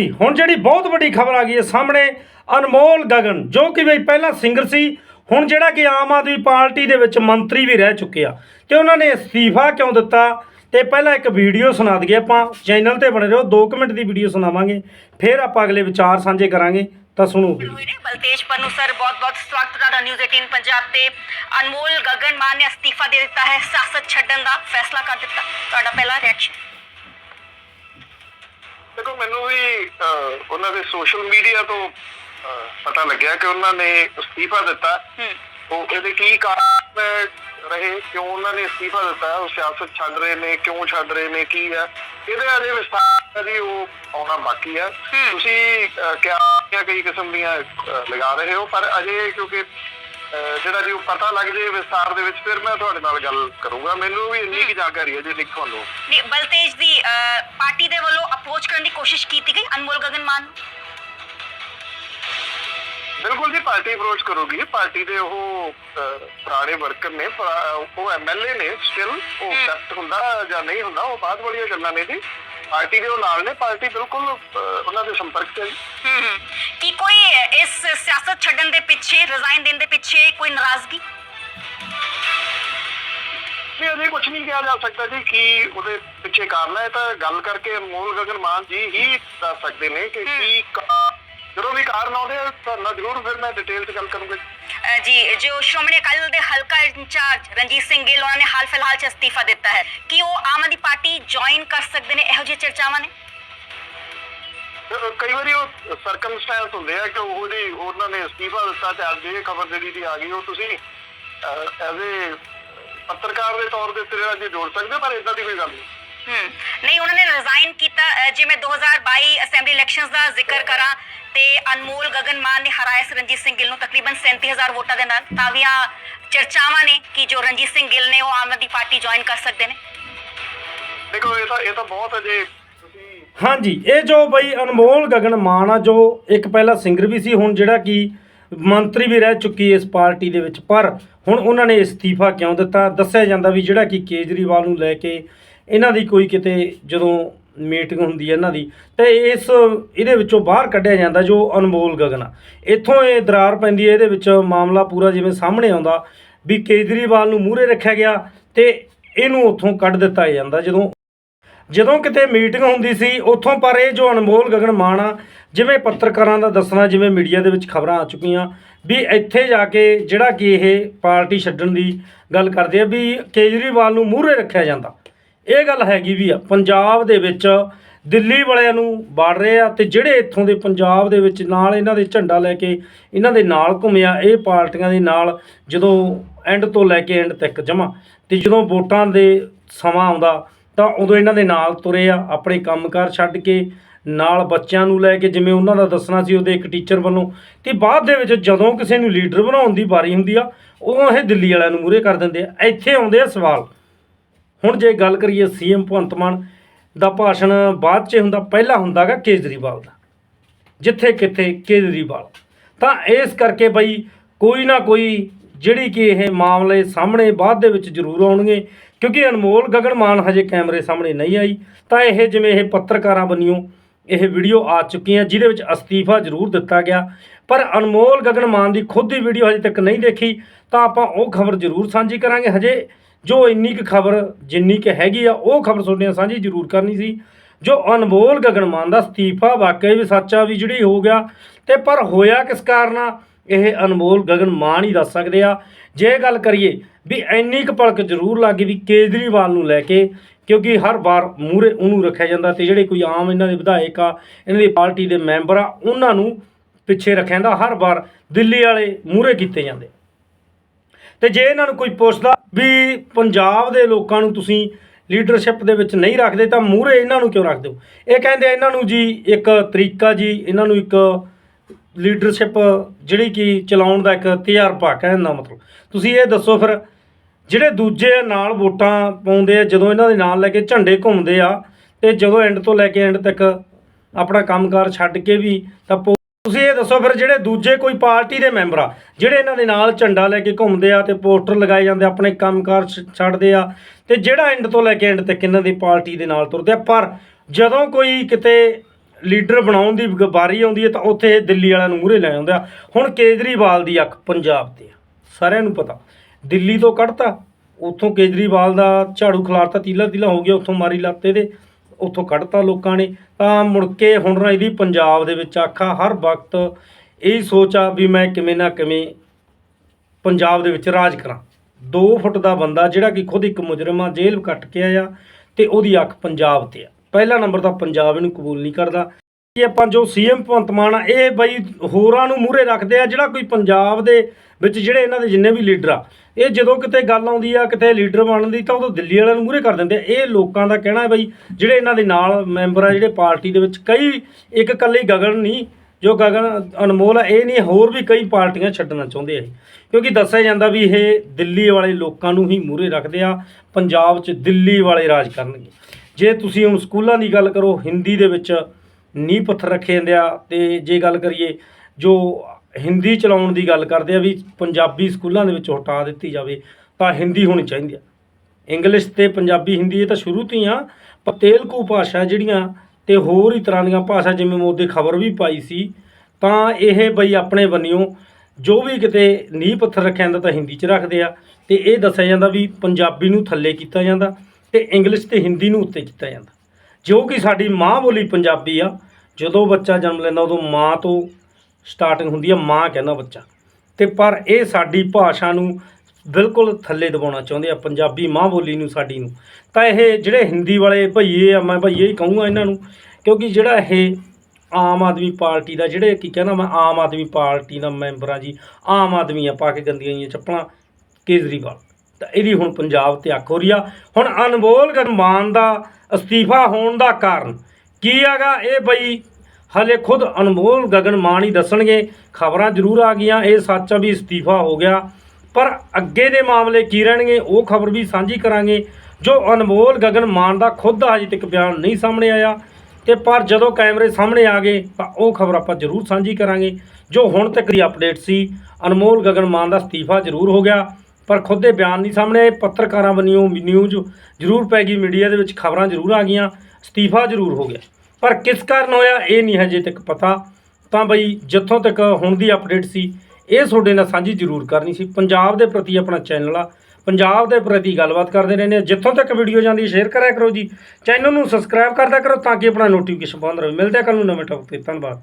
ਹੁਣ ਜਿਹੜੀ ਬਹੁਤ ਵੱਡੀ ਖਬਰ ਆ ਗਈ ਹੈ ਸਾਹਮਣੇ, ਅਨਮੋਲ ਗਗਨ, ਜੋ ਕਿ ਬਈ ਪਹਿਲਾਂ ਸਿੰਗਰ ਸੀ, ਹੁਣ ਜਿਹੜਾ ਕਿ ਆਮ ਆਦਮੀ ਪਾਰਟੀ ਦੇ ਵਿੱਚ ਮੰਤਰੀ ਵੀ ਰਹਿ ਚੁੱਕੇ ਆ। ਤੇ ਉਹਨਾਂ ਨੇ ਅਸਤੀਫਾ ਕਿਉਂ ਦਿੱਤਾ? ਤੇ ਪਹਿਲਾਂ ਇੱਕ ਵੀਡੀਓ ਸੁਣਾ ਦਈਏ ਆਪਾਂ, ਚੈਨਲ ਤੇ ਬਣੇ ਰਹੋ 2 ਮਿੰਟ ਦੀ ਵੀਡੀਓ ਸੁਣਾਵਾਂਗੇ, ਫਿਰ ਆਪਾਂ ਅਗਲੇ ਵਿਚਾਰ ਸਾਂਝੇ ਕਰਾਂਗੇ, ਤਾਂ ਸੁਣੋ ਵੀਡੀਓ। ਬਲਤੇਜ ਪੰਨੂ ਸਰ, ਬਹੁਤ ਬਹੁਤ ਸਵਾਗਤ ਤੁਹਾਡਾ ਨਿਊਜ਼ 18 ਪੰਜਾਬ ਤੇ। ਅਨਮੋਲ ਗਗਨ ਮਾਨ ਨੇ ਅਸਤੀਫਾ ਦੇ ਦਿੱਤਾ ਹੈ, ਸਿਆਸਤ ਛੱਡਣ ਦਾ ਫੈਸਲਾ ਕਰ ਦਿੱਤਾ। ਤੁਹਾਡਾ ਪਹਿਲਾ ਰਿਐਕਸ਼ਨ ਮੈਨੂੰ ਵੀ ਉਹਨਾਂ ਦੇ ਸੋਸ਼ਲ ਮੀਡੀਆ ਤੋਂ ਪਤਾ ਲੱਗਿਆ ਕਿ ਉਹਨਾਂ ਨੇ ਅਸਤੀਫਾ ਦਿੱਤਾ। ਉਹ ਇਹਦੇ ਕੀ ਕਾਰਨ ਰਹੇ ਕਿਉਂ ਉਹਨਾਂ ਨੇ ਅਸਤੀਫਾ ਦਿੱਤਾ? ਉਹ ਸਿਆਸਤ ਛੱਡ ਰਹੇ ਨੇ ਕਿਉਂ ਛੱਡ ਰਹੇ ਨੇ ਕੀ ਆ? ਇਹਦੇ ਅਜੇ ਵਿਸਤਾਰ ਜੀ ਉਹ ਆਉਣਾ ਬਾਕੀ ਆ। ਹੂੰ। ਤੁਸੀਂ ਕਿਆ ਕਈ ਕਿਸਮ ਦੀਆਂ ਲਗਾ ਰਹੇ ਹੋ ਪਰ ਅਜੇ ਕਿਉਂਕਿ ਜਿਹੜਾ ਜੀ ਪਤਾ ਲੱਗ ਜੇ ਵਿਸਤਾਰ ਦੇ ਵਿੱਚ ਫਿਰ ਮੈਂ ਤੁਹਾਡੇ ਨਾਲ ਗੱਲ ਕਰੂੰਗਾ। ਮੈਨੂੰ ਵੀ ਇੰਨੀ ਕੀ ਜਾਣਕਾਰੀ ਹੈ ਜਿੰਨੀ ਕੁ ਤੁਹਾਨੂੰ ਨਹੀਂ ਬਲਤੇਜ ਦੀ ਦੇ ਵੱਲੋਂ ਅਪਰੋਚ ਕਰਨ ਦੀ ਕੋਸ਼ਿਸ਼ ਕੀਤੀ ਗਈ ਅਨਮੋਲ ਗਗਨ ਮਾਨ ਬਿਲਕੁਲ ਜੀ ਪਾਰਟੀ ਅਪਰੋਚ ਕਰੂਗੀ ਪਾਰਟੀ ਦੇ ਉਹ ਪੁਰਾਣੇ ਵਰਕਰ ਨੇ ਉਹ ਐਮਐਲਏ ਨੇ ਸਟਿਲ ਉਹ ਐਕਸੈਪਟ ਹੁੰਦਾ ਜਾਂ ਨਹੀਂ ਹੁੰਦਾ ਉਹ ਬਾਅਦ ਵਾਲੀਆਂ ਗੱਲਾਂ ਨੇ ਜੀ। ਪਾਰਟੀ ਦੇ ਉਹ ਨਾਲ ਨੇ ਪਾਰਟੀ ਬਿਲਕੁਲ ਉਹਨਾਂ ਦੇ ਸੰਪਰਕ 'ਚ ਜੀ। ਹੂੰ ਕੀ ਕੋਈ ਇਸ ਸਿਆਸਤ ਛੱਡਣ ਦੇ ਪਿੱਛੇ ਰਿਜ਼ਾਈਨ ਦੇਣ ਦੇ ਪਿੱਛੇ ਕੋਈ ਨਾਰਾਜ਼ਗੀ? ਨਹੀਂ ਅਜੇ ਕੁਝ ਨਹੀਂ ਕਿਹਾ ਜਾ ਸਕਦਾ ਜੀ ਕੀ ਉਹਦੇ ਪਿੱਛੇ ਕਾਰਨ ਹੈ ਇਹ ਤਾਂ ਗੱਲ ਕਰਕੇ ਅਨਮੋਲ ਗਗਨ ਮਾਨ ਜੀ ਹੀ ਦੱਸ ਸਕਦੇ ਨੇ ਕਿ ਕੀ ਜਦੋਂ ਵੀ ਕਾਰਨ ਆਉਂਦੇ ਆ ਤਾਂ ਨਾ ਜ਼ਰੂਰ ਫਿਰ ਮੈਂ ਡਿਟੇਲ 'ਚ ਗੱਲ ਕਰੂੰਗਾ ਅ, ਜੀ ਜੋ ਸ਼੍ਰੋਮਣੀ ਅਕਾਲੀ ਦਲ ਦੇ ਹਲਕਾ ਇੰਚਾਰਜ ਰਣਜੀਤ ਸਿੰਘ ਗਿੱਲ ਉਹਨਾਂ ਨੇ ਹਾਲ ਫਿਲਹਾਲ ਚ ਅਸਤੀਫਾ ਦਿੱਤਾ ਹੈ। ਕਿ ਉਹ ਆਮ ਆਦਮੀ ਪਾਰਟੀ ਜੁਆਇਨ ਕਰ ਸਕਦੇ ਨੇ? ਇਹੋ ਜਿਹੀ ਚਰਚਾਵਾਂ ਨੇ? ਕਈ ਵਾਰੀ ਉਹ ਸਰਕਮਸਟੈਂਸ ਹੁੰਦੇ ਆ ਕਿ ਉਹ ਜੀ ਉਹਨਾਂ ਨੇ ਅਸਤੀਫਾ ਦਿੱਤਾ ਤੇ ਅੱਜ ਇਹ ਖਬਰ ਜਿਹੜੀ ਦੀ ਆ ਗਈ ਉਹ ਤੁਸੀਂ ਐਜ਼ ਏ ਪੱਤਰਕਾਰ ਦੇ ਤੌਰ ਦੇ ਉੱਤੇ ਜਿਹੜਾ ਜੀ ਜੋੜ ਸਕਦੇ ਪਰ ਇਦਾਂ ਦੀ ਕੋਈ ਗੱਲ ਨਹੀਂ। ਹਮ ਨਹੀਂ ਉਹਨਾਂ ਨੇ ਰਿਜ਼ਾਈਨ ਕੀਤਾ ਅ, ਜੇ ਮੈਂ 2022 ਅਸੈਂਬਲੀ ਇਲੈਕਸ਼ਨਸ ਦਾ ਜ਼ਿਕਰ ਕਰਾਂ ਤੇ ਅਨਮੋਲ ਗਗਨ ਮਾਨ ਨੇ ਹਰਾਇਆ ਸੀ ਰਣਜੀਤ ਸਿੰਘ ਗਿੱਲ ਨੂੰ ਤਕਰੀਬਨ 37000 ਵੋਟਾਂ ਦੇ ਨਾਲ। ਤਾਂ ਵੀ ਆ ਚਰਚਾਵਾਂ ਨੇ ਕਿ ਜੋ ਰਣਜੀਤ ਸਿੰਘ ਗਿੱਲ ਨੇ ਉਹ ਆਮ ਆਦਮੀ ਪਾਰਟੀ ਜੁਆਇਨ ਕਰ ਸਕਦੇ ਨੇ। ਦੇਖੋ ਇਹ ਤਾਂ ਇਹ ਤਾਂ ਬਹੁਤ ਅਜੇ ਤੁਸੀਂ ਹਾਂਜੀ ਇਹ ਜੋ ਬਈ ਅਨਮੋਲ ਗਗਨ ਮਾਨ ਆ ਜੋ ਇੱਕ ਪਹਿਲਾਂ ਸਿੰਗਰ ਵੀ ਸੀ ਹੁਣ ਜਿਹੜਾ ਕਿ ਮੰਤਰੀ ਵੀ ਰਹਿ ਚੁੱਕੀ ਇਸ ਪਾਰਟੀ ਦੇ ਵਿੱਚ, ਪਰ ਹੁਣ ਉਹਨਾਂ ਨੇ ਅਸਤੀਫਾ ਕਿਉਂ ਦਿੱਤਾ? ਦੱਸਿਆ ਜਾਂਦਾ ਵੀ ਜਿਹੜਾ ਕਿ ਕੇਜਰੀਵਾਲ ਨੂੰ ਲੈ ਕੇ ਇਹਨਾਂ ਦੀ ਕੋਈ ਕਿਤੇ ਜਦੋਂ ਮੀਟਿੰਗ ਹੁੰਦੀ ਹੈ ਇਹਨਾਂ ਦੀ, ਤੇ ਇਸ ਇਹਦੇ ਵਿੱਚੋਂ ਬਾਹਰ ਕੱਢਿਆ ਜਾਂਦਾ ਜੋ ਅਨਮੋਲ ਗਗਨ ਆ। ਇੱਥੋਂ ਇਹ ਦਰਾਰ ਪੈਂਦੀ ਹੈ, ਇਹਦੇ ਵਿੱਚ ਮਾਮਲਾ ਪੂਰਾ ਜਿਵੇਂ ਸਾਹਮਣੇ ਆਉਂਦਾ ਵੀ ਕੇਜਰੀਵਾਲ ਨੂੰ ਮੂਹਰੇ ਰੱਖਿਆ ਗਿਆ ਤੇ ਇਹਨੂੰ ਉੱਥੋਂ ਕੱਢ ਦਿੱਤਾ ਜਾਂਦਾ ਜਦੋਂ ਜਦੋਂ ਕਿਤੇ ਮੀਟਿੰਗ ਹੁੰਦੀ ਸੀ, ਉੱਥੋਂ ਪਰ ਇਹ ਜੋ ਅਨਮੋਲ ਗਗਨ ਮਾਨ ਆ ਜਿਵੇਂ ਪੱਤਰਕਾਰਾਂ ਦਾ ਦੱਸਣਾ, ਜਿਵੇਂ ਮੀਡੀਆ ਦੇ ਵਿੱਚ ਖਬਰਾਂ ਆ ਚੁੱਕੀਆਂ, ਵੀ ਇੱਥੇ ਜਾ ਕੇ ਜਿਹੜਾ ਕਿ ਇਹ ਪਾਰਟੀ ਛੱਡਣ ਦੀ ਗੱਲ ਕਰਦੇ ਆ, ਵੀ ਕੇਜਰੀਵਾਲ ਨੂੰ ਮੂਹਰੇ ਰੱਖਿਆ ਜਾਂਦਾ। ਇਹ ਗੱਲ ਹੈਗੀ ਵੀ ਆ, ਪੰਜਾਬ ਦੇ ਵਿੱਚ ਦਿੱਲੀ ਵਾਲਿਆਂ ਨੂੰ ਬਾੜ ਰਹੇ ਆ ਤੇ ਜਿਹੜੇ ਇੱਥੋਂ ਦੇ ਪੰਜਾਬ ਦੇ ਵਿੱਚ ਨਾਲ ਇਹਨਾਂ ਦੇ ਝੰਡਾ ਲੈ ਕੇ ਇਹਨਾਂ ਦੇ ਨਾਲ ਘੁੰਮਿਆ, ਇਹ ਪਾਰਟੀਆਂ ਦੇ ਨਾਲ ਜਦੋਂ ਐਂਡ ਤੋਂ ਲੈ ਕੇ ਐਂਡ ਤੱਕ ਜਮਾ ਤੇ ਜਦੋਂ ਵੋਟਾਂ ਦੇ ਸਮਾਂ ਆਉਂਦਾ ਤਾਂ ਉਦੋਂ ਇਹਨਾਂ ਦੇ ਨਾਲ ਤੁਰੇ ਆ, ਆਪਣੇ ਕੰਮਕਾਰ ਛੱਡ ਕੇ ਨਾਲ ਬੱਚਿਆਂ ਨੂੰ ਲੈ ਕੇ ਜਿਵੇਂ ਉਹਨਾਂ ਦਾ ਦੱਸਣਾ ਸੀ ਉਹਦੇ ਇੱਕ ਟੀਚਰ ਵੱਲੋਂ ਤੇ ਬਾਅਦ ਦੇ ਵਿੱਚ ਜਦੋਂ ਕਿਸੇ ਨੂੰ ਲੀਡਰ ਬਣਾਉਣ ਦੀ ਵਾਰੀ ਹੁੰਦੀ ਆ ਉਦੋਂ ਇਹ ਦਿੱਲੀ ਵਾਲਿਆਂ ਨੂੰ ਮੂਹਰੇ ਕਰ ਦਿੰਦੇ ਆ। ਇੱਥੇ ਆਉਂਦੇ ਆ ਸਵਾਲ। ਹੁਣ ਜੇ ਗੱਲ ਕਰੀਏ ਸੀਐਮ ਭਗਵੰਤ ਮਾਨ ਦਾ ਭਾਸ਼ਣ ਬਾਅਦ 'ਚ ਹੁੰਦਾ, ਪਹਿਲਾਂ ਹੁੰਦਾਗਾ ਕੇਜਰੀਵਾਲ ਦਾ, ਜਿੱਥੇ ਕਿੱਥੇ ਕੇਜਰੀਵਾਲ। ਤਾਂ ਇਸ ਕਰਕੇ ਬਈ ਕੋਈ ਨਾ ਕੋਈ ਜਿਹੜੀ ਕਿ ਇਹ ਮਾਮਲੇ ਸਾਹਮਣੇ ਬਾਅਦ ਦੇ ਵਿੱਚ ਜ਼ਰੂਰ ਆਉਣਗੇ, ਕਿਉਂਕਿ ਅਨਮੋਲ ਗਗਨ ਮਾਨ ਹਜੇ ਕੈਮਰੇ ਸਾਹਮਣੇ ਨਹੀਂ ਆਈ। ਤਾਂ ਇਹ ਜਿਵੇਂ ਇਹ ਪੱਤਰਕਾਰਾਂ ਬੰਨਿਓ ਇਹ ਵੀਡੀਓ ਆ ਚੁੱਕੀਆਂ ਜਿਹਦੇ ਵਿੱਚ ਅਸਤੀਫਾ ਜ਼ਰੂਰ ਦਿੱਤਾ ਗਿਆ। ਪਰ ਅਨਮੋਲ ਗਗਨ ਮਾਨ ਦੀ ਖੁਦ ਦੀ ਵੀਡੀਓ ਹਜੇ ਤੱਕ ਨਹੀਂ ਦੇਖੀ, ਤਾਂ ਆਪਾਂ ਉਹ ਖਬਰ ਜ਼ਰੂਰ ਸਾਂਝੀ ਕਰਾਂਗੇ। ਹਜੇ ਜੋ ਇੰਨੀ ਕੁ ਖਬਰ, ਜਿੰਨੀ ਕੁ ਹੈਗੀ ਆ, ਉਹ ਖਬਰ ਤੁਹਾਡੇ ਨਾਲ ਸਾਂਝੀ ਜ਼ਰੂਰ ਕਰਨੀ ਸੀ, ਜੋ ਅਨਮੋਲ ਗਗਨ ਮਾਨ ਦਾ ਅਸਤੀਫਾ ਵਾਕਈ ਵੀ ਸੱਚਾ ਵੀ ਜਿਹੜੀ ਹੋ ਗਿਆ। ਤੇ ਪਰ ਹੋਇਆ ਕਿਸ ਕਾਰਨ ਆ, ਇਹ ਅਨਮੋਲ ਗਗਨ ਮਾਨ ਹੀ ਦੱਸ ਸਕਦੇ ਆ। ਜੇ ਗੱਲ ਕਰੀਏ ਵੀ ਇੰਨੀ ਕੁ ਪਲਕ ਜ਼ਰੂਰ ਲੱਗੀ ਵੀ ਕੇਜਰੀਵਾਲ ਨੂੰ ਲੈ ਕੇ ਕਿਉਂਕਿ ਹਰ ਵਾਰ ਮੂਹਰੇ ਉਹਨੂੰ ਰੱਖਿਆ ਜਾਂਦਾ ਤੇ ਜਿਹੜੇ ਕੋਈ ਆਮ ਇਹਨਾਂ ਦੇ ਵਿਧਾਇਕ ਆ, ਇਹਨਾਂ ਦੀ ਪਾਰਟੀ ਦੇ ਮੈਂਬਰ ਆ, ਉਹਨਾਂ ਨੂੰ ਪਿੱਛੇ ਰੱਖਿਆ ਜਾਂਦਾ, ਹਰ ਵਾਰ ਦਿੱਲੀ ਵਾਲੇ ਮੂਹਰੇ ਕੀਤੇ ਜਾਂਦੇ। ਤੇ ਜੇ ਇਹਨਾਂ ਨੂੰ ਕੋਈ ਪੁੱਛਦਾ ਵੀ ਪੰਜਾਬ ਦੇ ਲੋਕਾਂ ਨੂੰ ਤੁਸੀਂ ਲੀਡਰਸ਼ਿਪ ਦੇ ਵਿੱਚ ਨਹੀਂ ਰੱਖਦੇ, ਤਾਂ ਮੂਹਰੇ ਇਹਨਾਂ ਨੂੰ ਕਿਉਂ ਰੱਖਦੇ ਹੋ? ਇਹ ਕਹਿੰਦੇ ਇਹਨਾਂ ਨੂੰ ਜੀ ਇੱਕ ਤਰੀਕਾ ਜੀ, ਇਹਨਾਂ ਨੂੰ ਇੱਕ ਲੀਡਰਸ਼ਿਪ ਜਿਹੜੀ ਕਿ ਚਲਾਉਣ ਦਾ ਇੱਕ ਤਜਰਬਾ ਕਹਿਣ ਦਾ ਮਤਲਬ। ਤੁਸੀਂ ਇਹ ਦੱਸੋ ਫਿਰ ਜਿਹੜੇ ਦੂਜੇ ਨਾਲ ਵੋਟਾਂ ਪਾਉਂਦੇ ਆ, ਜਦੋਂ ਇਹਨਾਂ ਦੇ ਨਾਲ ਲੈ ਕੇ ਝੰਡੇ ਘੁੰਮਦੇ ਆ, ਤੇ ਜਦੋਂ ਐਂਡ ਤੋਂ ਲੈ ਕੇ ਐਂਡ ਤੱਕ ਆਪਣਾ ਕੰਮਕਾਰ ਛੱਡ ਕੇ ਵੀ ਤਾਂ ਪੋ- ਤੁਸੀਂ ਇਹ ਦੱਸੋ ਫਿਰ ਜਿਹੜੇ ਦੂਜੇ ਕੋਈ ਪਾਰਟੀ ਦੇ ਮੈਂਬਰ ਆ, ਜਿਹੜੇ ਇਹਨਾਂ ਦੇ ਨਾਲ ਝੰਡਾ ਲੈ ਕੇ ਘੁੰਮਦੇ ਆ ਤੇ ਪੋਸਟਰ ਲਗਾਏ ਜਾਂਦੇ ਆਪਣੇ ਕੰਮਕਾਰ ਛ- ਛੱਡਦੇ ਆ, ਤੇ ਜਿਹੜਾ ਐਂਡ ਤੋਂ ਲੈ ਕੇ ਐਂਡ ਤੱਕ ਇਹਨਾਂ ਦੀ ਪਾਰਟੀ ਦੇ ਨਾਲ ਤੁਰਦੇ ਆ, ਪਰ ਜਦੋਂ ਕੋਈ ਕਿਤੇ ਲੀਡਰ ਬਣਾਉਣ ਦੀ ਵਾਰੀ ਆਉਂਦੀ ਹੈ ਤਾਂ ਉੱਥੇ ਇਹ ਦਿੱਲੀ ਵਾਲਿਆਂ ਨੂੰ ਮੂਹਰੇ ਲੈ ਆਉਂਦੇ ਆ। ਹੁਣ ਕੇਜਰੀਵਾਲ ਦੀ ਅੱਖ ਪੰਜਾਬ ਤੇ ਆ, ਸਾਰਿਆਂ ਨੂੰ ਪਤਾ। ਦਿੱਲੀ ਤੋਂ ਕੱਢਤਾ, ਉੱਥੋਂ ਕੇਜਰੀਵਾਲ ਦਾ ਝਾੜੂ ਖਿਲਾਰਤਾ ਤੀਲਾ ਤੀਲਾ ਹੋ ਗਿਆ ਉੱਥੋਂ ਮਾਰੀ ਲਾਤੇ ਦੇ ਉੱਥੋਂ ਕੱਢਤਾ ਲੋਕਾਂ ਨੇ। ਤਾਂ ਮੁੜ ਕੇ ਹੁਣ ਨਾ ਇਹਦੀ ਪੰਜਾਬ ਦੇ ਵਿੱਚ ਆਖਾ, ਹਰ ਵਕਤ ਇਹ ਸੋਚ ਆ ਵੀ ਮੈਂ ਕਿਵੇਂ ਨਾ ਕਿਵੇਂ ਪੰਜਾਬ ਦੇ ਵਿੱਚ ਰਾਜ ਕਰਾਂ। 2 ਫੁੱਟ ਦਾ ਬੰਦਾ ਜਿਹੜਾ ਕਿ ਖੁਦ ਇੱਕ ਮੁਜਰਮ ਆ, ਜੇਲ੍ਹ ਕੱਟ ਕੇ ਆਇਆ ਤੇ ਉਹਦੀ ਅੱਖ ਪੰਜਾਬ ਤੇ ਆ। ਪਹਿਲਾ ਨੰਬਰ ਤਾਂ ਪੰਜਾਬ ਇਹਨੂੰ ਕਬੂਲ ਨਹੀਂ ਕਰਦਾ। ਇਹ ਆਪਾਂ ਜੋ ਸੀਐਮ ਭਗਵੰਤ ਮਾਨ ਆ, ਇਹ ਬਈ ਹੋਰਾਂ ਨੂੰ ਮੂਹਰੇ ਰੱਖਦੇ ਆ, ਜਿਹੜਾ ਕੋਈ ਪੰਜਾਬ ਦੇ ਵਿੱਚ ਜਿਹੜੇ ਇਹਨਾਂ ਦੇ ਜਿੰਨੇ ਵੀ ਲੀਡਰ ਆ, ਇਹ ਜਦੋਂ ਕਿਤੇ ਗੱਲ ਆਉਂਦੀ ਆ, ਕਿਤੇ ਲੀਡਰ ਬਣਨ ਦੀ, ਤਾਂ ਉਦੋਂ ਦਿੱਲੀ ਵਾਲਿਆਂ ਨੂੰ ਮੂਹਰੇ ਕਰ ਦਿੰਦੇ ਆ। ਇਹ ਲੋਕਾਂ ਦਾ ਕਹਿਣਾ ਹੈ ਬਈ, ਜਿਹੜੇ ਇਹਨਾਂ ਦੇ ਨਾਲ ਮੈਂਬਰ ਆ, ਜਿਹੜੇ ਪਾਰਟੀ ਦੇ ਵਿੱਚ ਕਈ ਇੱਕ ਇਕੱਲੇ ਗਗਨ ਨਹੀਂ, ਜੋ ਗਗਨ ਅਨਮੋਲ ਆ, ਇਹ ਨਹੀਂ, ਹੋਰ ਵੀ ਕਈ ਪਾਰਟੀਆਂ ਛੱਡਣਾ ਚਾਹੁੰਦੇ ਆ ਕਿਉਂਕਿ ਦੱਸਿਆ ਜਾਂਦਾ ਵੀ ਇਹ ਦਿੱਲੀ ਵਾਲੇ ਲੋਕਾਂ ਨੂੰ ਹੀ ਮੂਹਰੇ ਰੱਖਦੇ ਆ, ਪੰਜਾਬ 'ਚ ਦਿੱਲੀ ਵਾਲੇ ਰਾਜ ਕਰਨਗੇ। ਜੇ ਤੁਸੀਂ ਹੁਣ ਸਕੂਲਾਂ ਦੀ ਗੱਲ ਕਰੋ, ਹਿੰਦੀ ਦੇ ਵਿੱਚ ਨੀਂਹ ਪੱਥਰ ਰੱਖੇ ਜਾਂਦੇ ਆ ਤੇ ਜੇ ਗੱਲ ਕਰੀਏ ਜੋ ਹਿੰਦੀ ਚਲਾਉਣ ਦੀ ਗੱਲ ਕਰਦੇ ਆ ਵੀ ਪੰਜਾਬੀ ਸਕੂਲਾਂ ਦੇ ਵਿੱਚ ਹਟਾ ਦਿੱਤੀ ਜਾਵੇ ਤਾਂ ਹਿੰਦੀ ਹੋਣੀ ਚਾਹੀਦੀ ਆ। ਇੰਗਲਿਸ਼ ਤੇ ਪੰਜਾਬੀ ਹਿੰਦੀ ਇਹ ਤਾਂ ਸ਼ੁਰੂ ਤੋਂ ਹੀ ਆ, ਪਰ ਤੇਲਕੂ ਭਾਸ਼ਾ ਜਿਹੜੀਆਂ ਤੇ ਹੋਰ ਹੀ ਤਰ੍ਹਾਂ ਦੀਆਂ ਭਾਸ਼ਾ ਜਿਵੇਂ ਮੋਦੀ ਖਬਰ ਵੀ ਪਾਈ ਸੀ, ਤਾਂ ਇਹ ਬਈ ਆਪਣੇ ਬੰਨਿਓ ਜੋ ਵੀ ਕਿਤੇ ਨੀਂਹ ਪੱਥਰ ਰੱਖਿਆ ਜਾਂਦਾ ਤਾਂ ਹਿੰਦੀ 'ਚ ਰੱਖਦੇ ਆ ਤੇ ਇਹ ਦੱਸਿਆ ਜਾਂਦਾ ਵੀ ਪੰਜਾਬੀ ਨੂੰ ਥੱਲੇ ਕੀਤਾ ਜਾਂਦਾ ਤੇ ਇੰਗਲਿਸ਼ ਤੇ ਹਿੰਦੀ ਨੂੰ ਉੱਤੇ ਕੀਤਾ ਜਾਂਦਾ। ਜੋ ਕਿ ਸਾਡੀ ਮਾਂ ਬੋਲੀ ਪੰਜਾਬੀ ਆ, ਜਦੋਂ ਬੱਚਾ ਜਨਮ ਲੈਂਦਾ, ਉਦੋਂ ਮਾਂ ਤੋਂ ਸਟਾਰਟਿੰਗ ਹੁੰਦੀ ਆ, ਮਾਂ ਕਹਿੰਦਾ ਬੱਚਾ। ਤੇ ਪਰ ਇਹ ਸਾਡੀ ਭਾਸ਼ਾ ਨੂੰ ਬਿਲਕੁਲ ਥੱਲੇ ਦਬਾਉਣਾ ਚਾਹੁੰਦੇ ਆ, ਪੰਜਾਬੀ ਮਾਂ ਬੋਲੀ ਨੂੰ, ਸਾਡੀ ਨੂੰ। ਤਾਂ ਇਹ ਜਿਹੜੇ ਹਿੰਦੀ ਵਾਲੇ ਭਈਏ ਆ, ਮੈਂ ਭਈਏ ਹੀ ਕਹੂੰਗਾ ਇਹਨਾਂ ਨੂੰ, ਕਿਉਂਕਿ ਜਿਹੜਾ ਇਹ ਆਮ ਆਦਮੀ ਪਾਰਟੀ ਦਾ, ਜਿਹੜੇ ਕੀ ਕਹਿੰਦਾ ਮੈਂ, ਆਮ ਆਦਮੀ ਪਾਰਟੀ ਦਾ ਮੈਂਬਰ ਆ ਜੀ, ਆਮ ਆਦਮੀ ਆ, ਪਾ ਕੇ ਗੰਦੀਆਂ ਜੀਆਂ ਚੱਪਲਾਂ, ਕੇਜਰੀਵਾਲ। ਤਾਂ ਇਹਦੀ ਹੁਣ ਪੰਜਾਬ ਤੇ ਅੱਖ ਹੋ ਰਹੀ ਆ। ਹੁਣ ਅਨਮੋਲ ਗਨਮਾਨ ਦਾ ਅਸਤੀਫਾ ਹੋਣ ਦਾ ਕਾਰਨ ਕੀ ਹੈਗਾ? ਇਹ ਬਈ ਹਲੇ ਖੁਦ ਅਨਮੋਲ ਗਗਨ ਮਾਨ ਹੀ ਦੱਸਣਗੇ। ਖਬਰਾਂ ਜ਼ਰੂਰ ਆ ਗਈਆਂ, ਇਹ ਸੱਚ ਆ ਵੀ ਅਸਤੀਫਾ ਹੋ ਗਿਆ। ਪਰ ਅੱਗੇ ਦੇ ਮਾਮਲੇ ਕੀ ਰਹਿਣਗੇ, ਉਹ ਖਬਰ ਵੀ ਸਾਂਝੀ ਕਰਾਂਗੇ, ਜੋ ਅਨਮੋਲ ਗਗਨ ਮਾਨ ਦਾ ਖੁਦ ਦਾ ਅਜੇ ਤੱਕ ਬਿਆਨ ਨਹੀਂ ਸਾਹਮਣੇ ਆਇਆ। ਤੇ ਪਰ ਜਦੋਂ ਕੈਮਰੇ ਸਾਹਮਣੇ ਆ ਗਏ, ਤਾਂ ਉਹ ਖਬਰ ਆਪਾਂ ਜ਼ਰੂਰ ਸਾਂਝੀ ਕਰਾਂਗੇ। ਜੋ ਹੁਣ ਤੱਕ ਦੀ ਅਪਡੇਟ ਸੀ, ਅਨਮੋਲ ਗਗਨ ਮਾਨ ਦਾ ਅਸਤੀਫਾ ਜ਼ਰੂਰ ਹੋ ਗਿਆ। ਪਰ ਖੁਦ ਦੇ ਬਿਆਨ ਨਹੀਂ ਸਾਹਮਣੇ ਪੱਤਰਕਾਰਾਂ ਵੱਲੋਂ ਨਿਊਜ਼ ਜ਼ਰੂਰ ਪੈ ਗਈ। ਮੀਡੀਆ ਦੇ ਵਿੱਚ ਖਬਰਾਂ ਜ਼ਰੂਰ ਆ ਗਈਆਂ। ਅਸਤੀਫਾ ਜ਼ਰੂਰ ਹੋ ਗਿਆ। ਪਰ ਕਿਸ ਕਾਰਨ ਹੋਇਆ ਇਹ ਨਹੀਂ ਹਜੇ ਤੱਕ ਪਤਾ। ਤਾਂ ਬਈ ਜਿੱਥੋਂ ਤੱਕ ਹੁਣ ਦੀ ਅਪਡੇਟ ਸੀ, ਇਹ ਤੁਹਾਡੇ ਨਾਲ ਸਾਂਝੀ ਜ਼ਰੂਰ ਕਰਨੀ ਸੀ। ਪੰਜਾਬ ਦੇ ਪ੍ਰਤੀ ਆਪਣਾ ਚੈਨਲ ਆ। ਪੰਜਾਬ ਦੇ ਪ੍ਰਤੀ ਗੱਲਬਾਤ ਕਰਦੇ ਰਹਿੰਦੇ ਹਾਂ। ਜਿੱਥੋਂ ਤੱਕ ਵੀਡੀਓ ਜਾਂਦੀ ਸ਼ੇਅਰ ਕਰਿਆ ਕਰੋ ਜੀ। ਚੈਨਲ ਨੂੰ ਸਬਸਕ੍ਰਾਈਬ ਕਰਦਿਆ ਕਰੋ ਤਾਂ ਕਿ ਆਪਣਾ ਨੋਟੀਫਿਕੇਸ਼ਨ ਬੰਦ ਰਹੇ। ਮਿਲਦੇ ਆ ਕੱਲ ਨੂੰ ਨਵੇਂ ਟੌਪਿਕ ਤੇ। ਧੰਨਵਾਦ।